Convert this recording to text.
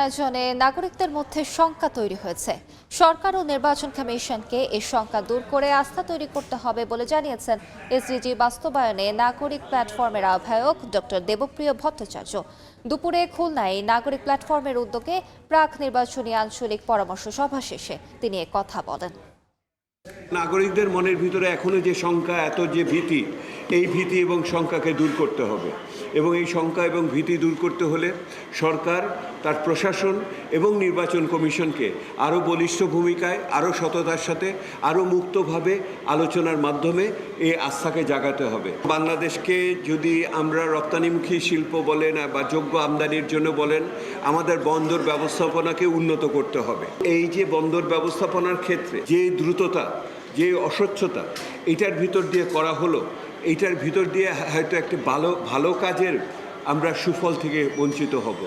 আয়োজনে নাগরিকদের মধ্যে শঙ্কা তৈরি হয়েছে। সরকার ও নির্বাচন কমিশনকে এই শঙ্কা দূর করে আস্থা তৈরি করতে হবে বলে জানিয়েছেন এসডিজি বাস্তবায়নে নাগরিক প্ল্যাটফর্মের আহ্বায়ক ডক্টর দেবপ্রিয় ভট্টাচার্য। দুপুরে খুলনায় নাগরিক প্ল্যাটফর্মের উদ্যোগে প্রাক নির্বাচনী আঞ্চলিক পরামর্শ সভা শেষে তিনি কথা বলেন। নাগরিকদের মনের ভিতরে এখনও যে শঙ্কা, এত যে ভীতি, এই ভীতি এবং শঙ্কাকে দূর করতে হবে। এবং এই শঙ্কা এবং ভীতি দূর করতে হলে সরকার, তার প্রশাসন এবং নির্বাচন কমিশনকে আরও বলিষ্ঠ ভূমিকায়, আরও সততার সাথে, আরও মুক্তভাবে আলোচনার মাধ্যমে এই আস্থাকে জাগাতে হবে। বাংলাদেশকে যদি আমরা রপ্তানিমুখী শিল্প বলেন বা যোগ্য আমদানির জন্য বলেন, আমাদের বন্দর ব্যবস্থাপনাকে উন্নত করতে হবে। এই যে বন্দর ব্যবস্থাপনার ক্ষেত্রে যে দ্রুততা যে অস্বচ্ছতা এটার ভিতর দিয়ে করা হলো এইটার ভিতর দিয়ে হয়তো একটি ভালো ভালো কাজের আমরা সুফল থেকে বঞ্চিত হব।